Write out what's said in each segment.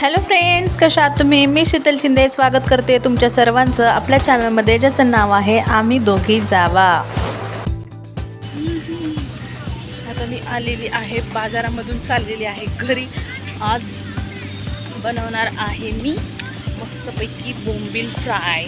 Hello friends कशा आहात तुम्ही? मी शीतल शिंदे स्वागत करते तुमच्या सर्वांचं आपल्या चॅनलमध्ये ज्याचं नाव आहे आम्ही दोघी जावा. आता मी आलेली आहे बाजारामधून चाललेली आहे घरी. आज बनवणार आहे मी मस्तपैकी बोंबील फ्राय.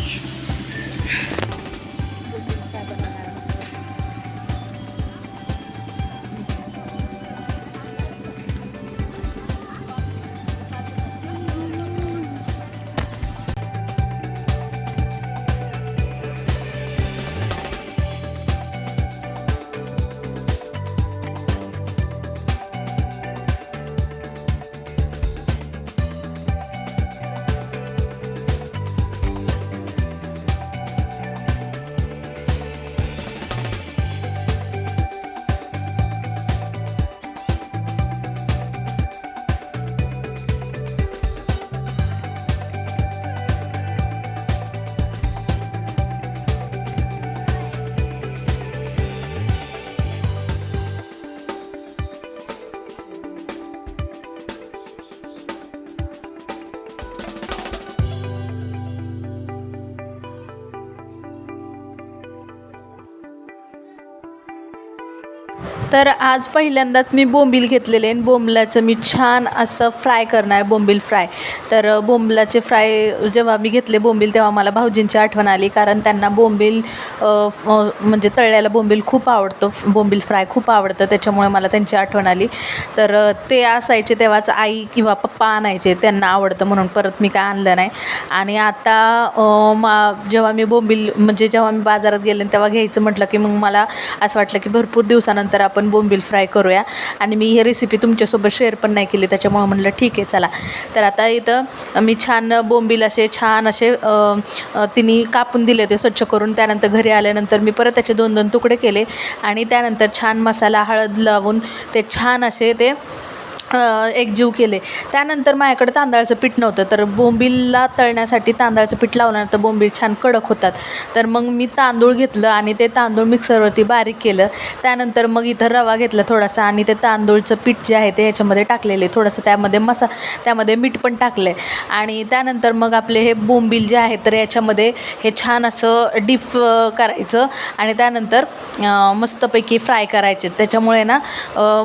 तर आज पहिल्यांदाच मी बोंबील घेतलेले आणि बोंबलाचं मी छान असं फ्राय करणार आहे बोंबील फ्राय. तर बोंबलाचे फ्राय जेव्हा मी घेतले बोंबील तेव्हा मला भाऊजींची आठवण आली कारण त्यांना बोंबील म्हणजे तळल्याला बोंबील खूप आवडतो बोंबील फ्राय खूप आवडतं त्याच्यामुळे मला त्यांची आठवण आली. तर ते असायचे तेव्हाच आई किंवा पप्पा आणायचे त्यांना आवडतं म्हणून परत मी काय आणलं नाही. आणि आता मा जेव्हा मी बोंबील म्हणजे जेव्हा मी बाजारात गेले तेव्हा घ्यायचं म्हटलं की मग मला असं वाटलं की भरपूर दिवसानंतर आपण आपण बोंबील फ्राय करूया. आणि मी ही रेसिपी तुमच्यासोबत शेअर पण नाही केली त्याच्यामुळे म्हणलं ठीक आहे चला. तर आता इथं मी छान बोंबील असे छान असे तिने कापून दिले होते स्वच्छ करून. त्यानंतर घरी आल्यानंतर मी परत त्याचे दोन दोन तुकडे केले. आणि त्यानंतर छान मसाला हळद लावून ते छान असे ते एकजीव केले. त्यानंतर माझ्याकडे तांदळाचं पीठ नव्हतं तर बोंबीलला तळण्यासाठी तांदळाचं पीठ लावल्यानंतर बोंबील छान कडक होतात. तर मग मी तांदूळ घेतलं आणि ते तांदूळ मिक्सरवरती बारीक केलं. त्यानंतर मग इथं रवा घेतला थोडासा आणि ते तांदूळचं पीठ जे आहे ते ह्याच्यामध्ये टाकलेले थोडंसं त्यामध्ये मसा त्यामध्ये मीठ पण टाकलं आहे आणि त्यानंतर मग आपले हे बोंबील जे आहे तर याच्यामध्ये हे छान असं डीप करायचं. आणि त्यानंतर मस्तपैकी फ्राय करायचे. त्याच्यामुळे ना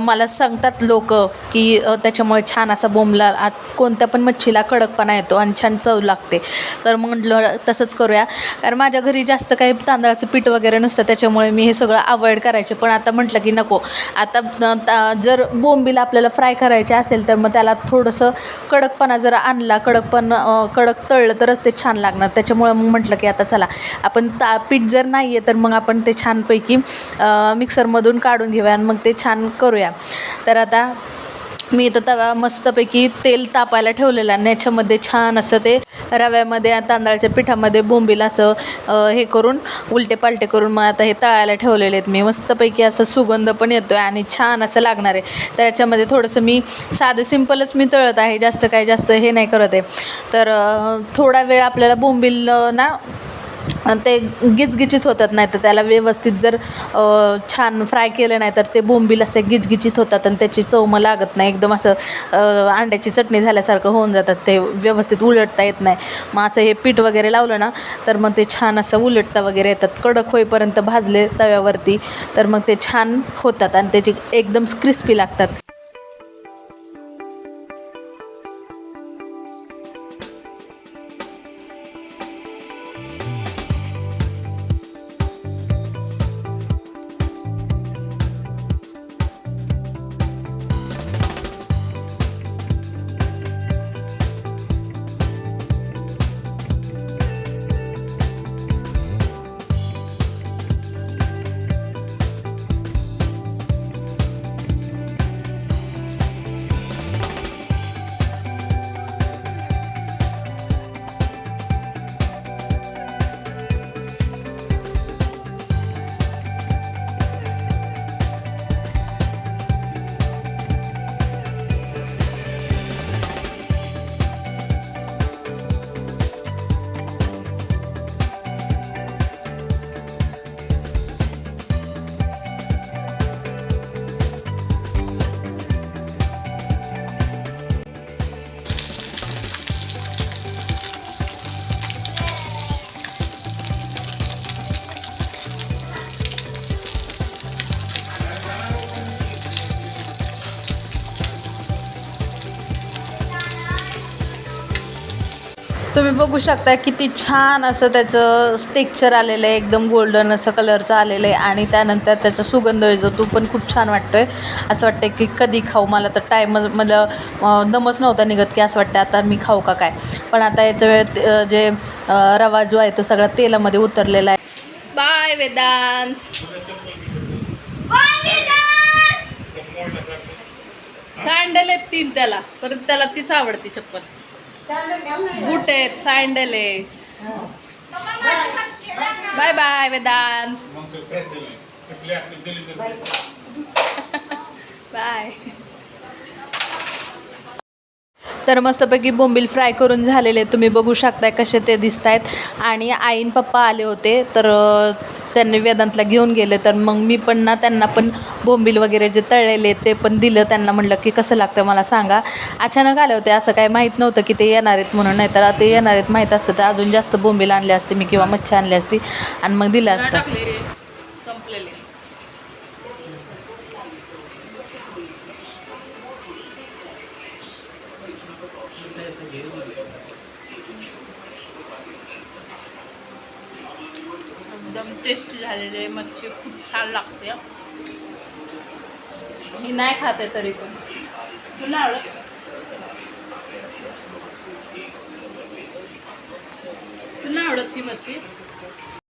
मला सांगतात लोक की त्याच्यामुळे छान असा बोंबला आत कोणत्या पण मच्छीला कडकपणा येतो आणि छान चव लागते. तर मग म्हटलं तसंच करूया. कारण माझ्या घरी जास्त काही तांदळाचं पीठ वगैरे नसतं त्याच्यामुळे मी हे सगळं अवॉइड करायचे. पण आता म्हटलं की नको. आता ता- जर बोंबीला आपल्याला फ्राय करायचे असेल तर मग त्याला थोडंसं कडकपणा जर आणला कडकपण कडक तळलं तरच ते छान लागणार. त्याच्यामुळे मग म्हटलं की आता चला आपण ता पीठ जर नाही आहे तर मग आपण ते छानपैकी मिक्सरमधून काढून घेऊया आणि मग ते छान करूया. तर आता मी इथं तवा मस्तपैकी तेल तापायला ठेवलेलं आणि याच्यामध्ये छान असं ते रव्यामध्ये तांदळाच्या पिठामध्ये बोंबील असं हे करून उलटे पालटे करून मग आता हे तळायला ठेवलेले आहेत मी. मस्तपैकी असं सुगंध पण येतो आहे आणि छान असं लागणार आहे. तर याच्यामध्ये थोडंसं मी साधं सिम्पलच मी तळत आहे. जास्त काय जास्त हे नाही करत आहे. तर थोडा वेळ आपल्याला बोंबील ना ते गिचगिचीत होतात नाही तर त्याला व्यवस्थित जर छान फ्राय केलं नाही तर ते बोंबील असे गिचगिचीत होतात आणि त्याची चव मग लागत नाही. एकदम असं अंड्याची चटणी झाल्यासारखं होऊन जातात ते व्यवस्थित उलटता येत नाही. मग असं हे पीठ वगैरे लावलं ना तर मग ते छान असं उलटता वगैरे येतात. कडक होईपर्यंत भाजले तव्यावरती तर मग ते छान होतात आणि त्याची एकदम क्रिस्पी लागतात. तुम्ही बघू शकता किती छान असं त्याचं टेक्स्चर आलेलं आहे एकदम गोल्डन असं कलरचं आलेलं आहे आणि त्यानंतर त्याचा सुगंध येतो तो पण खूप छान वाटतो आहे असं वाटतं की कधी खाऊ मला तर टाईमच मला दमच नव्हता निघत की असं वाटतं आता मी खाऊ का काय. पण आता याच्या वेळेत अं, जे रवा जो आहे तो सगळा तेलामध्ये उतरलेला आहे. बाय वेदांत. सँडल आहेत तीन त्याला परत त्याला तीच आवडती चप्पल. बूट आहेत सँडल आहे. Bye bye Vedanta. बाय तर मस्तपैकी बोंबील फ्राय करून झालेले तुम्ही बघू शकताय कसे ते दिसत आहेत आणि आईन पप्पा आले होते तर त्यांनी वेदांतला घेऊन गेले तर मग मी पण ना त्यांना पण बोंबील वगैरे जे तळलेले ते पण दिलं. त्यांना म्हणलं की कसं लागतं मला सांगा. अचानक आले होते. असं काही माहीत नव्हतं की ते येणार आहेत म्हणून. नाही तर ते येणार आहेत माहीत असतं. तर अजून जास्त बोंबील आणले असते मी किंवा मच्छी आणली असती. आणि मग दिलं असतं. संपलेले. एकदम टेस्टी झालेली आहे. मच्छी खूप छान लागते. ही नाही खाते तरी पण. तुला आवडत? तुला आवडत ही मच्छी?